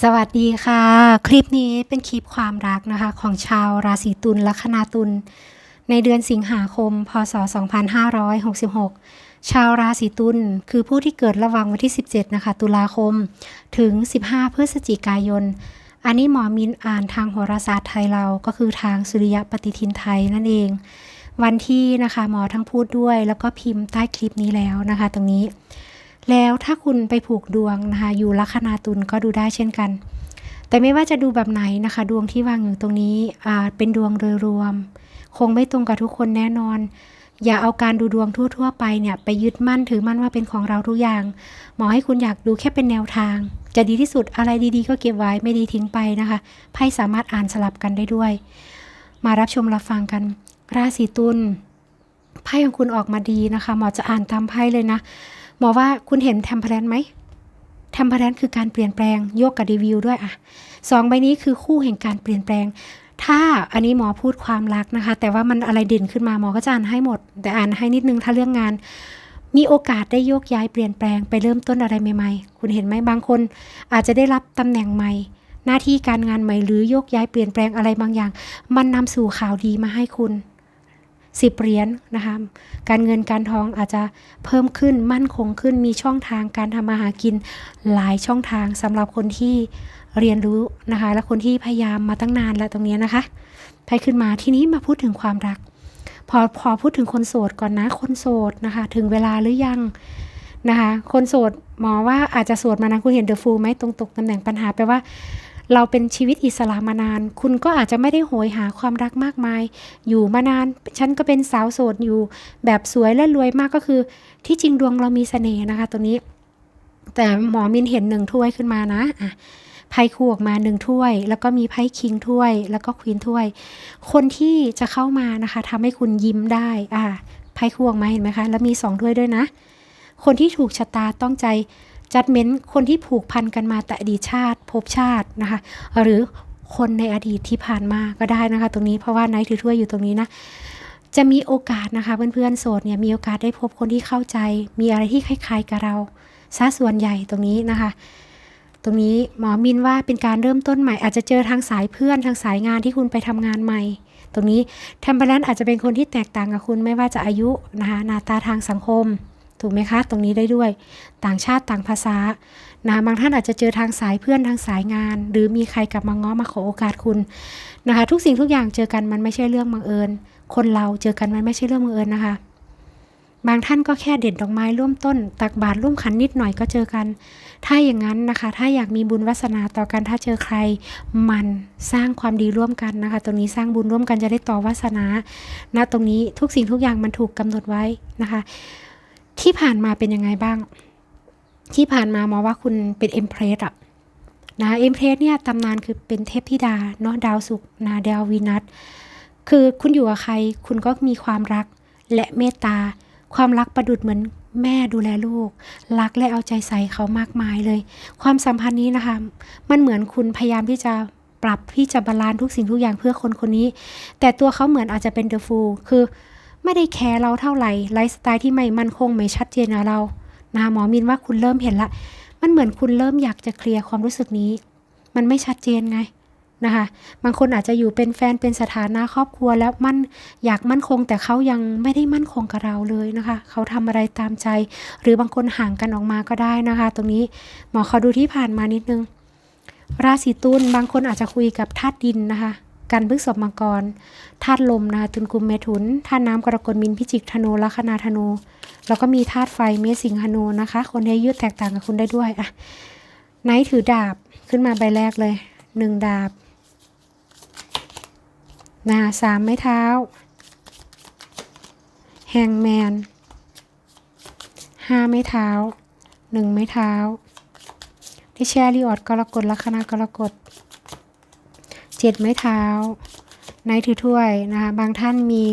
สวัสดีค่ะ คลิปนี้เป็นคลิปความรักนะคะ ของชาวราศีตุลลัคนาตุลในเดือนสิงหาคม พศ 2566 ชาวราศีตุลคือผู้ที่เกิดระหว่างวันที่ 17 นะคะ ตุลาคมถึง 15 พฤศจิกายน อันนี้หมอมินอ่านทางโหราศาสตร์ไทยเราก็คือทางสุริยปฏิทินไทยนั่นเอง วันที่นะคะหมอทั้งพูดด้วย แล้วก็พิมพ์ใต้คลิปนี้แล้วนะคะ ตรงนี้ แล้วถ้าคุณไปผูกดวงนะคะอยู่ลัคนาตุลก็ดูได้เช่นกัน แต่ไม่ว่าจะดูแบบไหนนะคะ ดวงที่วางอยู่ตรงนี้เป็นดวงโดยรวม คงไม่ตรงกับทุกคนแน่นอน อย่าเอาการดูดวงทั่ว ๆ ไปเนี่ยไปยึดมั่นถือมั่นว่าเป็นของเราทุกอย่างหมอให้คุณอยากดูแค่เป็นแนวทาง จะดีที่สุดอะไรดีๆ ก็เก็บไว้ไม่ดีทิ้งไปนะคะไพ่สามารถอ่านสลับกันได้ด้วย มารับชมรับฟังกัน ราศีตุลไพ่ของคุณออกมาดีนะคะ หมอจะอ่านตามไพ่เลยนะ หมอว่าคุณเห็นแทมเพลนไหมทมเพลนคือการเปลี่ยนแปลงโยกกับรีวิวด้วยอะสองใบนี้คือคู่แห่งการเปลี่ยนแปลง ถ้าอันนี้หมอพูดความรักนะคะ แต่ว่ามันอะไรเด่นขึ้นมาหมอก็จะอ่านให้หมด แต่อ่านให้นิดนึงถ้าเรื่องงาน มีโอกาสได้โยกย้ายเปลี่ยนแปลงไปเริ่มต้นอะไรใหม่ๆ คุณเห็นไหมบางคน อาจจะได้รับตำแหน่งใหม่ หน้าที่การงานใหม่หรือโยกย้ายเปลี่ยนแปลงอะไรบางอย่าง มันนำสู่ข่าวดีมาให้คุณ สิบเหรียญนะคะ การเงินการทองอาจจะเพิ่มขึ้นมั่นคงขึ้นมีช่องทางการทำมาหากินหลายช่องทางสำหรับคนที่เรียนรู้นะคะ และคนที่พยายามมาตั้งนานแล้วตรงนี้นะคะไปขึ้นมาทีนี้มาพูดถึงความรัก พอพอพูดถึงคนโสดก่อนนะคนโสดนะคะ ถึงเวลาหรือยังนะคะ คนโสดหมอว่าอาจจะโสดมานานคุณเห็นเดอะฟูลไหมตรงตกตำแหน่งปัญหาแปลว่า เราเป็นชีวิตอิสระมานาน คุณก็อาจจะไม่ได้โหยหาความรักมากมาย อยู่มานาน ฉันก็เป็นสาวโสดอยู่ แบบสวยและรวยมากก็คือ ที่จริงดวงเรามีเสน่ห์นะคะตัวนี้ แต่หมอมินเห็นหนึ่งถ้วยขึ้นมานะอะไพ่คู่ออกมาหนึ่งถ้วย แล้วก็มีไพ่คิงถ้วย แล้วก็ควีนถ้วย คนที่จะเข้ามานะคะทำให้คุณยิ้มได้อะไพ่คู่ออกมาเห็นไหมคะ แล้วมีสองถ้วยด้วยนะ คนที่ถูกชะตาต้องใจ จัดเม้นคนที่ผูกพันกันมาแต่อดีตชาติภพชาตินะคะ หรือคนในอดีตที่ผ่านมาก็ได้นะคะ ตรงนี้เพราะว่าไนท์ถือถ้วยอยู่ตรงนี้นะจะมีโอกาสนะคะ เพื่อนๆโสดเนี่ยมีโอกาสได้พบคนที่เข้าใจ มีอะไรที่คล้ายๆกับเราซะส่วนใหญ่ตรงนี้นะคะ ตรงนี้หมอมินว่าเป็นการเริ่มต้นใหม่อาจจะเจอทางสายเพื่อนทางสายงานที่คุณไปทำงานใหม่ ตรงนี้แทมเปอร์แลนอาจจะเป็นคนที่แตกต่างกับคุณไม่ว่าจะอายุนะคะหน้าตาทางสังคม ถูกไหมคะ ตรงนี้ได้ด้วย ต่างชาติต่างภาษานะบางท่านอาจจะเจอทางสายเพื่อนทางสายงาน หรือมีใครกลับมาง้อมาขอโอกาสคุณนะคะ ทุกสิ่งทุกอย่างเจอกันมันไม่ใช่เรื่องบังเอิญ คนเราเจอกันมันไม่ใช่เรื่องบังเอิญนะคะ บางท่านก็แค่เด็ดดอกไม้ร่วมต้น ตักบาตรร่วมขันนิดหน่อยก็เจอกัน ถ้าอย่างนั้นนะคะ ถ้าอยากมีบุญวาสนาต่อกันถ้าเจอใคร มันสร้างความดีร่วมกันนะคะ ตรงนี้สร้างบุญร่วมกันจะได้ต่อวาสนาณตรงนี้ทุกสิ่งทุกอย่างมันถูกกำหนดไว้นะคะ ที่ผ่านมาเป็นยังไงบ้าง ที่ผ่านมาหมอว่าคุณเป็นเอ็มเพรสอะนะเอ็มเพรสเนี่ยตำนานคือเป็นเทพธิดาเนาะดาวศุกนาดาววีนัสคือคุณอยู่กับใคร คุณก็มีความรักและเมตตา ความรักประดุดเหมือนแม่ดูแลลูก รักและเอาใจใส่เขามากมายเลย ความสัมพันธ์นี้นะคะ มันเหมือนคุณพยายามที่จะปรับที่จะบาลานซ์ทุกสิ่งทุกอย่างเพื่อคนคนนี้ แต่ตัวเขาเหมือนอาจจะเป็นเดอะฟูลคือ ไม่ได้แคร์เราเท่าไหร่ไลฟ์สไตล์ที่ไม่มั่นคงไม่ชัดเจนเรานะหมอมินว่าคุณเริ่มเห็นละ มันเหมือนคุณเริ่มอยากจะเคลียร์ความรู้สึกนี้ มันไม่ชัดเจนไงนะคะบางคนอาจจะอยู่เป็นแฟนเป็นสถานะครอบครัวแล้วมันอยากมั่นคง แต่เขายังไม่ได้มั่นคงกับเราเลยนะคะ เขาทำอะไรตามใจ หรือบางคนห่างกันออกมาก็ได้นะคะ ตรงนี้หมอขอดูที่ผ่านมานิดนึง ราศีตุลบางคนอาจจะคุยกับธาตุดินนะคะ กันพฤกษบมังกรธาตุลมนะคะตุลกุมเมถุนธาตุน้ำกรกฎมินพิจิกธนูลัคนาธนู แล้วก็มีธาตุไฟเมษสิงหนูนะคะ คนที่อายุแตกต่างกับคุณได้ด้วยอะไนท์ถือดาบขึ้นมาใบแรกเลยหนึ่งดาบนะสามไม้เท้าแฮงแมนห้าไม้เท้าหนึ่งไม้เท้าที่แชร์รีออดกรกฎลัคนากรกฎ เจ็ดไม้เท้าในถือถ้วยนะคะ บางท่านมี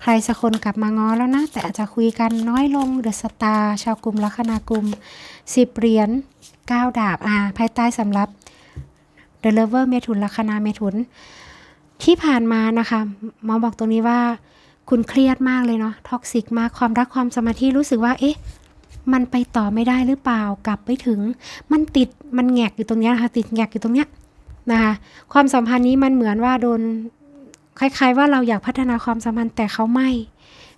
ใครสักคนกลับมาง้อแล้วนะ แต่อาจจะคุยกันน้อยลงเดอะสตาร์ชาวกลุ่มลัคนากลุ่มสิบเหรียญเก้าดาบอ่าภายใต้สำรับเดอะเลเวอร์เมถุนลัคนาเมถุน ที่ผ่านมานะคะหมอบอกตรงนี้ว่าคุณเครียดมากเลยเนาะท็อกซิกมากความรักความสมาธิรู้สึกว่า เอ๊ะ มันไปต่อไม่ได้หรือเปล่ากลับไปถึง มันติดมันแงกอยู่ตรงนี้นะคะติดแงกอยู่ตรงเนี้ย นะคะความสัมพันธ์นี้มันเหมือนว่าโดนคล้ายๆ ว่าเราอยากพัฒนาความสัมพันธ์แต่เขาไม่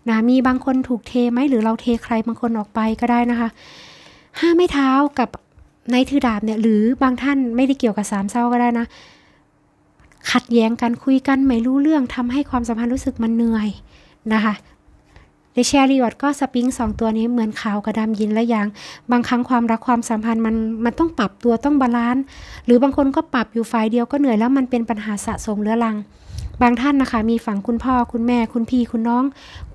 นะมีบางคนถูกเทไหมหรือเราเทใครบางคนออกไปก็ได้นะคะห้าไม้เท้ากับในถือดาบเนี่ยหรือบางท่านไม่ได้เกี่ยวกับสามเศร้าก็ได้นะ ขัดแย้งกันคุยกันไม่รู้เรื่องทำให้ความสัมพันธ์รู้สึกมันเหนื่อยนะคะ ในแชร์รีวอร์ดก็สปริงสองตัวนี้เหมือนขาวกับดำยินและยาง บางครั้งความรักความสัมพันธ์มันมันต้องปรับตัวต้องบาลานซ์หรือบางคนก็ปรับอยู่ฝ่ายเดียวก็เหนื่อยแล้วมันเป็นปัญหาสะสมเรื้อรัง บางท่านนะคะ มีฝั่งคุณพ่อคุณแม่คุณพี่คุณน้อง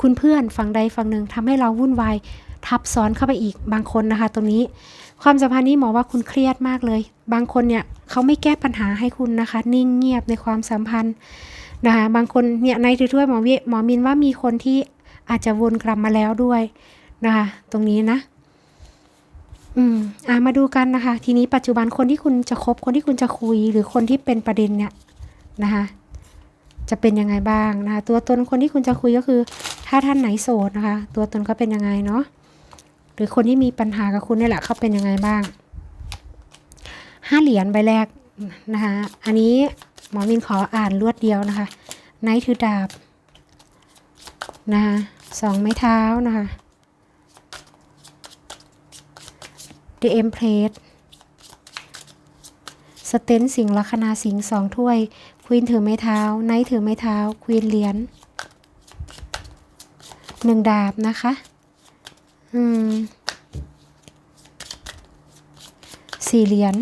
คุณเพื่อนฝั่งใดฝั่งหนึ่งทำให้เราวุ่นวายทับซ้อนเข้าไปอีกบางคนนะคะ ตรงนี้ ความสัมพันธ์นี้หมอว่าคุณเครียดมากเลย บางคนเนี่ยเขาไม่แก้ปัญหาให้คุณนะคะ นิ่งเงียบในความสัมพันธ์นะคะบางคนเนี่ยในถ้วยหมอวิหมอมินว่ามีคนที่ อาจจะวนกลับมาแล้วด้วยนะคะ ตรงนี้นะอืมอ่ามาดูกันนะคะ ทีนี้ปัจจุบันคนที่คุณจะคบคนที่คุณจะคุยหรือคนที่เป็นประเด็นเนี่ยนะคะจะเป็นยังไงบ้างนะคะตัวตนคนที่คุณจะคุยก็คือ ถ้าท่านไหนโสดนะคะ ตัวตนก็เป็นยังไงเนาะหรือคนที่มีปัญหากับคุณนี่แหละเขาเป็นยังไงบ้างห้าเหรียญใบแรกนะคะอันนี้หมอมินขออ่านรวดเดียวนะคะไนท์ถือดาบนะคะ สองไม้เท้านะคะ The Empress สเตนสิงลัคนาสิงสองถ้วย ควีนถือไม้เท้า ไนท์ถือไม้เท้า ควีนเหรียญหนึ่งดาบนะคะ อืมสี่เหรียญ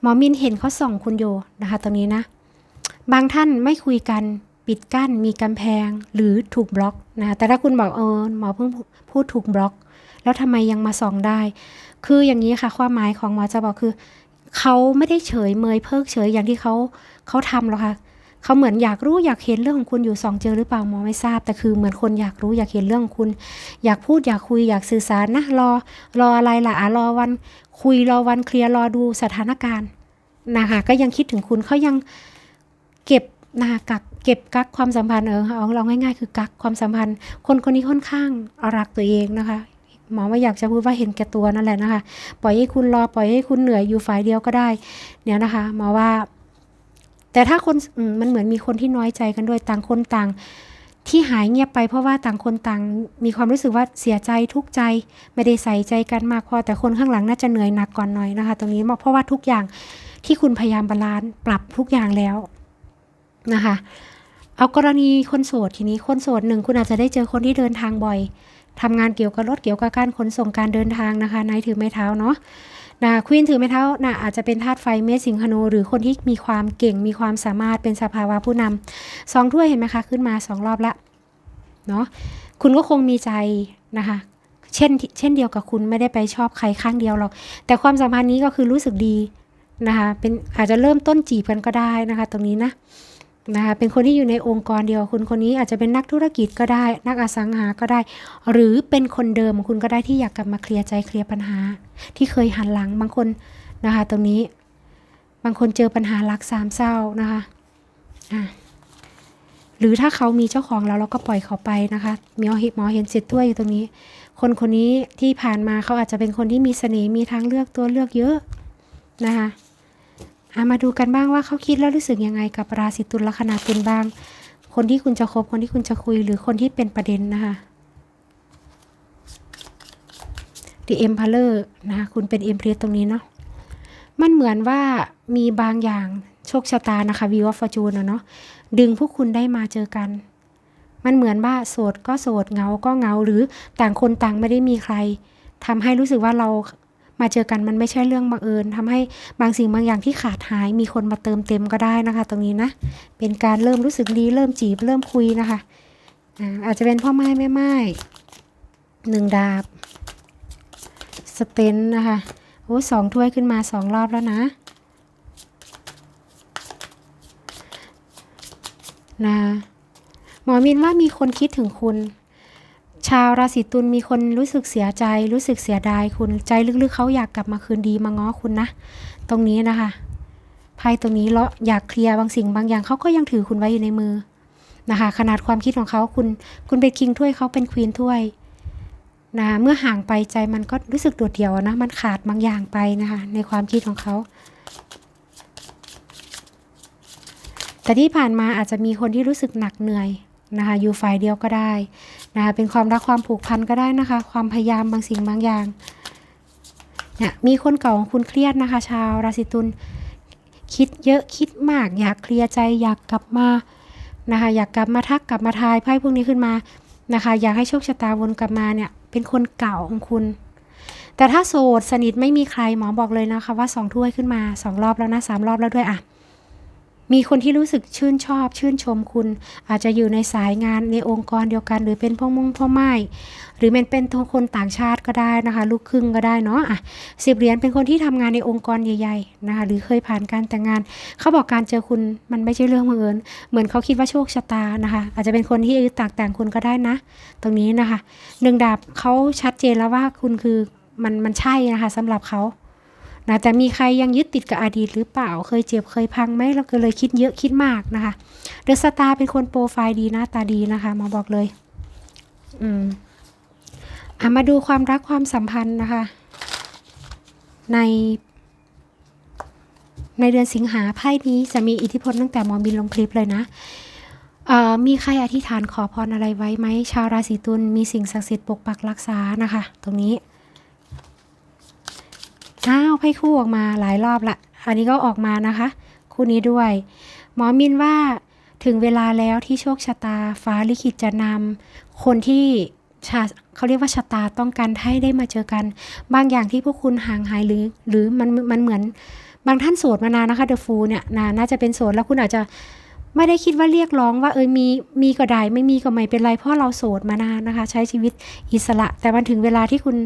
หมอมินเห็นเขาส่องคุณอยู่นะคะตรงนี้นะ บางท่านไม่คุยกัน ปิดกั้นมีกำแพงหรือถูกบล็อกนะแต่ถ้าคุณบอกเออหมอเพิ่งพูดถูกบล็อก แล้วทำไมยังมาส่องได้ คืออย่างนี้ค่ะความหมายของหมอจะบอกคือเขาไม่ได้เฉยเมยเพิกเฉยอย่างที่เขาเขาทำหรอกค่ะเขาเหมือนอยากรู้อยากเห็นเรื่องของคุณอยู่สองเจอหรือเปล่าหมอไม่ทราบแต่คือเหมือนคนอยากรู้อยากเห็นเรื่องของคุณ อยากพูดอยากคุยอยากสื่อสารนะรอรออะไรล่ะอะรอวัน คุยรอวันเคลียร์รอดูสถานการณ์นะคะก็ยังคิดถึงคุณเขายังเก็บนะคะกัก เก็บกักความสัมพันธ์เออเอาเราง่ายๆ คือกักความสัมพันธ์ คนคนนี้ค่อนข้างรักตัวเองนะคะหมอไม่อยากจะพูดว่าเห็นแก่ตัวนั่นแหละนะคะ ปล่อยให้คุณรอปล่อยให้คุณเหนื่อยอยู่ฝ่ายเดียวก็ได้ เนี่ยนะคะหมอว่า แต่ถ้าคนมมันเหมือนมีคนที่น้อยใจกันด้วยต่างคนต่าง ที่หายเงียบไปเพราะว่าต่างคนต่าง มีความรู้สึกว่าเสียใจทุกใจ ไม่ได้ใส่ใจกันมากพอแต่คนข้างหลังน่าจะเหนื่อยหนักก่อนหน่อยนะคะ ตรงนี้เพราะว่าทุกอย่างที่คุณพยายามบาลานซ์ปรับทุกอย่างแล้ว นะคะ เอากรณีคนโสดทีนี้คนโสดหนึ่งคุณอาจจะได้เจอคนที่เดินทางบ่อยทำงานเกี่ยวกับรถเกี่ยวกับการขนส่งการเดินทางนะคะนายถือไม้เท้าเนาะนะควีนถือไม้เท้านะอาจจะเป็นธาตุไฟเมสิงหนูหรือคนที่มีความเก่งมีความสามารถเป็นสภาวะผู้นำสองถ้วยเห็นไหมคะขึ้นมาสองรอบละเนาะคุณก็คงมีใจนะคะเช่นเช่นเดียวกับคุณไม่ได้ไปชอบใครข้างเดียวหรอก แต่ความสัมพันธ์นี้ก็คือรู้สึกดีนะคะเป็นอาจจะเริ่มต้นจีบกันก็ได้นะคะ ตรงนี้นะ นะคะเป็นคนที่อยู่ในองค์กรเดียวคุณคนนี้อาจจะเป็นนักธุรกิจก็ได้ นักอสังหาก็ได้ หรือเป็นคนเดิมของคุณก็ได้ที่อยากกลับมาเคลียร์ใจเคลียร์ปัญหา ที่เคยหันหลังบางคนนะคะตรงนี้ บางคนเจอปัญหารักสามเศร้านะคะอะหรือถ้าเขามีเจ้าของแล้วเราก็ปล่อยเขาไปนะคะมีหมอเห็นหมอเห็นเจ็ดถ้วยอยู่ตรงนี้ คนคนนี้ที่ผ่านมาเขาอาจจะเป็นคนที่มีเสน่ห์มีทางเลือกตัวเลือกเยอะนะคะ อามาดูกันบ้างว่าเขาคิดแล้วรู้สึกยังไงกับราศีตุลลัคนาตุลบ้าง คนที่คุณจะคบคนที่คุณจะคุยหรือคนที่เป็นประเด็นนะคะ The Emperor นะคะคุณเป็น Empress ตรงนี้เนาะมันเหมือนว่ามีบางอย่างโชคชะตานะคะ View of Fortune อะเนาะดึงพวกคุณได้มาเจอกัน มันเหมือนว่าโสดก็โสดเงาก็เงาหรือต่างคนต่างไม่ได้มีใครทำให้รู้สึกว่าเรา มาเจอกันมันไม่ใช่เรื่องบังเอิญทำให้บางสิ่งบางอย่างที่ขาดหายมีคนมาเติมเต็มก็ได้นะคะ ตรงนี้นะ เป็นการเริ่มรู้สึกดี เริ่มจีบเริ่มคุยนะคะอาอาจจะเป็นพ่อไม้แม่ไม้หนึ่งดาบสเตนนะคะโอ้สองถ้วยขึ้นมาสองรอบแล้วนะนะหมอมินว่ามีคนคิดถึงคุณ ชาวราศีตุลมีคนรู้สึกเสียใจ รู้สึกเสียดายคุณใจลึกๆเขาอยากกลับมาคืนดีมาง้อคุณนะ ตรงนี้นะคะไพ่ตรงนี้เลาะอยากเคลียร์บางสิ่งบางอย่างเขาก็ยังถือคุณไว้อยู่ในมือนะคะ ขนาดความคิดของเขาคุณ คุณเป็นคิงถ้วยเขาเป็นควีนถ้วยนะคะเมื่อห่างไปใจมันก็รู้สึกโดดเดี่ยวนะ มันขาดบางอย่างไปนะคะ ในความคิดของเขาแต่ที่ผ่านมาอาจจะมีคนที่รู้สึกหนักเหนื่อยนะคะอยู่ฝ่ายเดียวก็ได้ นะคะเป็นความรักความผูกพันก็ได้นะคะ ความพยายามบางสิ่งบางอย่างเนี่ยมีคนเก่าของคุณเครียดนะคะ ชาวราศีตุลคิดเยอะคิดมาก อยากเคลียร์ใจอยากกลับมานะคะ อยากกลับมาทักกลับมาทายไพ่พวกนี้ขึ้นมานะคะ อยากให้โชคชะตาวนกลับมาเนี่ยเป็นคนเก่าของคุณ แต่ถ้าโสดสนิทไม่มีใครหมอบอกเลยนะคะ ว่าสองถ้วยขึ้นมาสองรอบแล้วนะสามรอบแล้วด้วยอะ มีคนที่รู้สึกชื่นชอบ ชื่นชมคุณ อาจจะอยู่ในสายงานในองค์กรเดียวกัน หรือเป็นพ่อมงพ่อไม้หรือเป็นเป็นคนต่างชาติก็ได้นะคะ ลูกครึ่งก็ได้เนาะอะสิบเหรียญเป็นคนที่ทำงานในองค์กรใหญ่ๆนะคะหรือเคยผ่านการแต่งงาน เขาบอกการเจอคุณมันไม่ใช่เรื่องบังเอิญเหมือนเขาคิดว่าโชคชะตานะคะ อาจจะเป็นคนที่อายุต่างแต่างคุณก็ได้นะ ตรงนี้นะคะหนึ่งดาบเขาชัดเจนแล้วว่าคุณคือมันมันใช่นะคะสำหรับเขา นะแต่มีใครยังยึดติดกับอดีตหรือเปล่า เคยเจ็บเคยพังไหมเราก็เลยคิดเยอะคิดมากนะคะเดอะสตาร์เป็นคนโปรไฟล์ดีหน้าตาดีนะคะมาบอกเลย อืมอะมาดูความรักความสัมพันธ์นะคะ ใน ในเดือนสิงหาไพ่นี้จะมีอิทธิพลตั้งแต่มอบินลงคลิปเลยนะเอ่อมีใครอธิษฐานขอพรอะไรไว้ไหมชาวราศีตุลมีสิ่งศักดิ์สิทธิ์ปกปักรักษานะคะ ตรงนี้ อ้าวไพ่คู่ออกมาหลายรอบละ อันนี้ก็ออกมานะคะ คู่นี้ด้วย หมอมินว่าถึงเวลาแล้วที่โชคชะตาฟ้าลิขิตจะนำคนที่ชาเขาเรียกว่าชะตาต้องการให้ได้มาเจอกัน บางอย่างที่พวกคุณห่างหายหรือ หรือมันมันเหมือนบางท่านโสดมานานนะคะเดอะฟูเนี่ยนาน่าจะเป็นโสดแล้วคุณอาจจะ ไม่ได้คิดว่าเรียกร้องว่าเออมีมีก็ได้ไม่มีก็ไม่เป็นไรเพราะเราโสดมานานนะคะ ใช้ชีวิตอิสระ แต่มันถึงเวลาที่คุณ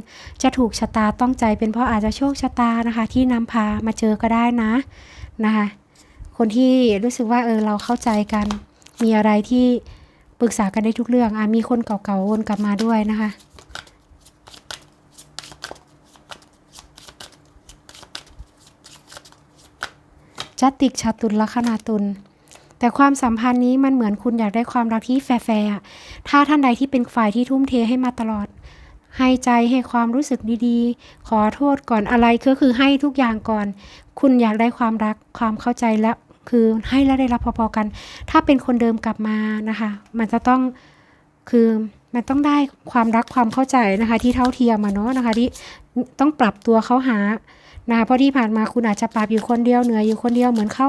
จะถูกชะตาต้องใจ เป็นเพราะอาจจะโชคชะตานะคะ ที่นำพามาเจอก็ได้นะนะคะ คนที่รู้สึกว่าเออเราเข้าใจกันมีอะไรที่ปรึกษากันได้ทุกเรื่องอะมีคนเก่าๆวนกลับมาด้วยนะคะจัตติกชาตุลลัคนาตุล แต่ความสัมพันธ์นี้มันเหมือนคุณอยากได้ความรักที่แฟร์ๆอะถ้าท่านใดที่เป็นฝ่ายที่ทุ่มเทให้มาตลอด ให้ใจให้ความรู้สึกดีๆ ขอโทษก่อนอะไรก็คือให้ทุกอย่างก่อน คุณอยากได้ความรักความเข้าใจและคือให้และได้รับพอๆกัน ถ้าเป็นคนเดิมกลับมานะคะ มันจะต้องคือมันต้องได้ความรักความเข้าใจนะคะ ที่เท่าเทียมมาเนาะนะคะที่ต้องปรับตัวเขาหานะคะเพราะที่ผ่านมาคุณอาจจะปรับอยู่คนเดียวเหนื่อยอยู่คนเดียวเหมือนเขา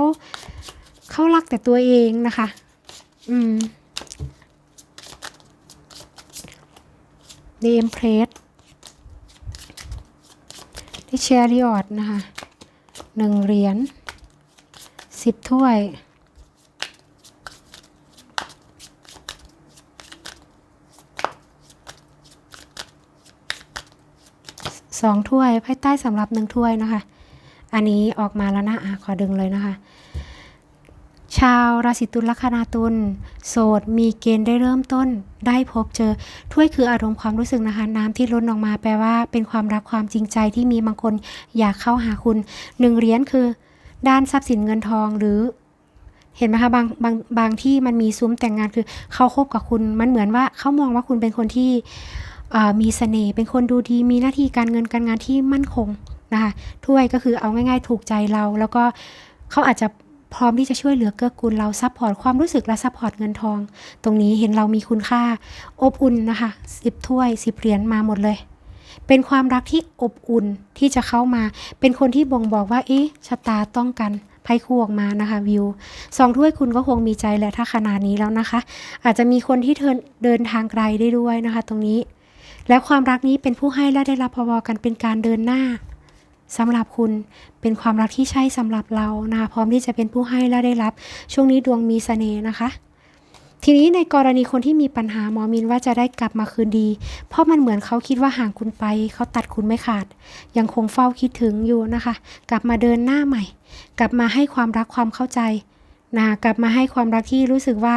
เขารักแต่ตัวเองนะคะ อืมเดมเพรสที่เชริออดนะคะหนึ่งเหรียญสิบถ้วย สองถ้วยไพ่ใต้สำหรับหนึ่งถ้วยนะคะ อันนี้ออกมาแล้วนะอะขอดึงเลยนะคะ ชาวราศีตุลลัคนาตุลโสดมีเกณฑ์ได้เริ่มต้น ได้พบเจอถ้วยคืออารมณ์ความรู้สึกนะคะ น้ำที่ล้นออกมาแปลว่า เป็นความรักความจริงใจที่มีบางคนอยากเข้าหาคุณหนึ่งเหรียญคือ ด้านทรัพย์สินเงินทองหรือ เห็นไหมคะบางบางบางที่มันมีซุ้มแต่งงานคือเขาคบกับคุณ มันเหมือนว่าเขามองว่าคุณเป็นคนที่มีเสน่ห์เป็นคนดูดีมีหน้าที่การเงินการงานที่มั่นคงนะคะถ้วยก็คือเอาง่าย ๆ ถูกใจเราแล้วก็เขาอาจจะ พร้อมที่จะช่วยเหลือเกื้อกูลเราซัพพอร์ตความรู้สึกและซัพพอร์ตเงินทอง ตรงนี้เห็นเรามีคุณค่า อบอุ่นนะคะสิบถ้วยสิบเหรียญมาหมดเลย เป็นความรักที่อบอุ่นที่จะเข้ามา เป็นคนที่บ่งบอกว่า เอ๊ะชะตาต้องกันไพ่คู่ออกมานะคะวิวสองถ้วยคุณก็คงมีใจแหละถ้าขนาดนี้แล้วนะคะ อาจจะมีคนที่เดินเดินทางไกลได้ด้วยนะคะ ตรงนี้ และความรักนี้เป็นผู้ให้และได้รับพอๆกันเป็นการเดินหน้า สำหรับคุณเป็นความรักที่ใช่สำหรับเรานะคะพร้อมที่จะเป็นผู้ให้และได้รับ ช่วงนี้ดวงมีเสน่ห์นะคะ ทีนี้ในกรณีคนที่มีปัญหาหมอมินว่าจะได้กลับมาคืนดี เพราะมันเหมือนเขาคิดว่าห่างคุณไป เขาตัดคุณไม่ขาด ยังคงเฝ้าคิดถึงอยู่นะคะ กลับมาเดินหน้าใหม่ กลับมาให้ความรักความเข้าใจนะกลับมาให้ความรักที่รู้สึกว่า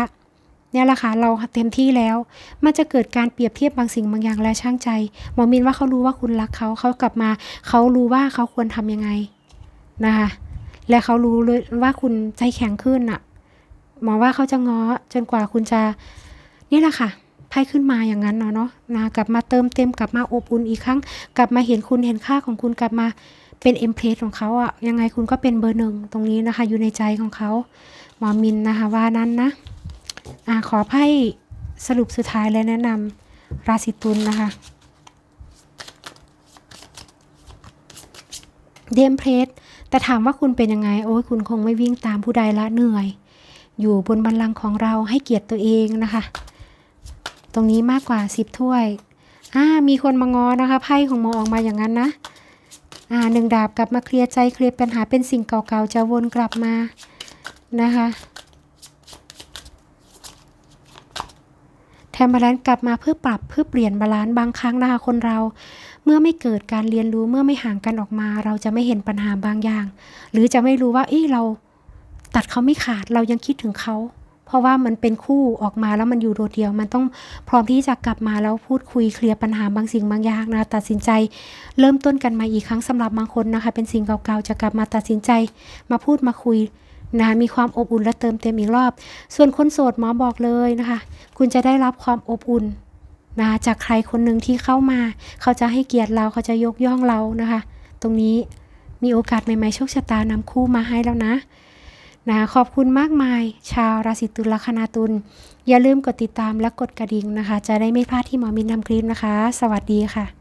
เนี่ยแหละค่ะเราเต็มที่แล้ว มันจะเกิดการเปรียบเทียบบางสิ่งบางอย่างและช่างใจหมอมินว่าเขารู้ว่าคุณรักเขาเขากลับมา เขารู้ว่าเขาควรทำยังไงนะคะ และเขารู้เลยว่าคุณใจแข็งขึ้นอะหมอว่าเขาจะง้อจนกว่าคุณจะนี่แหละค่ะไพ่ขึ้นมาอย่างนั้นเนาะเนาะนะกลับมาเติมเต็มกลับมาอบอุ่นอีกครั้ง กลับมาเห็นคุณเห็นค่าของคุณกลับมาเป็นเอ็มเพลสของเขาอะยังไงคุณก็เป็นเบอร์หนึ่งตรงนี้นะคะ อยู่ในใจของเขาหมอมินนะคะว่านั้นนะ อ่าขอไพ่สรุปสุดท้ายและแนะนำราศีตุลนะคะเดมเพลสแต่ถามว่าคุณเป็นยังไง โอ้ยคุณคงไม่วิ่งตามผู้ใดละเหนื่อย อยู่บนบัลลังก์ของเราให้เกียรติตัวเองนะคะ ตรงนี้มากกว่าสิบถ้วยอ่ามีคนมางอนะคะไพ่ของมอออกมาอย่างนั้นนะอ่าหนึ่งดาบกลับมาเคลียร์ใจเคลียร์ปัญหาเป็นสิ่งเก่าๆจะวนกลับมานะคะ แทนบาลานซ์กลับมาเพื่อปรับเพื่อเปลี่ยนบาลานซ์บางครั้งนะคะคนเรา เมื่อไม่เกิดการเรียนรู้เมื่อไม่ห่างกันออกมา เราจะไม่เห็นปัญหาบางอย่าง หรือจะไม่รู้ว่าเอ้เราตัดเขาไม่ขาดเรายังคิดถึงเขาเพราะว่ามันเป็นคู่ออกมาแล้วมันอยู่โดดเดียว มันต้องพร้อมที่จะกลับมาแล้วพูดคุยเคลียร์ปัญหาบางสิ่งบางอย่างนะตัดสินใจ เริ่มต้นกันมาอีกครั้งสำหรับ บางคนนะคะ เป็นสิ่งเก่าๆจะกลับมาตัดสินใจ มาพูดมาคุย นะมีความอบอุ่นและเติมเต็มอีกรอบ ส่วนคนโสดหมอบอกเลยนะคะ คุณจะได้รับความอบอุ่นนะจากใครคนหนึ่งที่เข้ามา เขาจะให้เกียรติเราเขาจะยกย่องเรานะคะ ตรงนี้มีโอกาสใหม่ๆโชคชะตานำคู่มาให้แล้วนะนะขอบคุณมากมาย ชาวราศีตุลลัคนาตุลอย่าลืมกดติดตามและกดกระดิ่งนะคะ จะได้ไม่พลาดที่หมอมินทำคลิปนะคะ สวัสดีค่ะ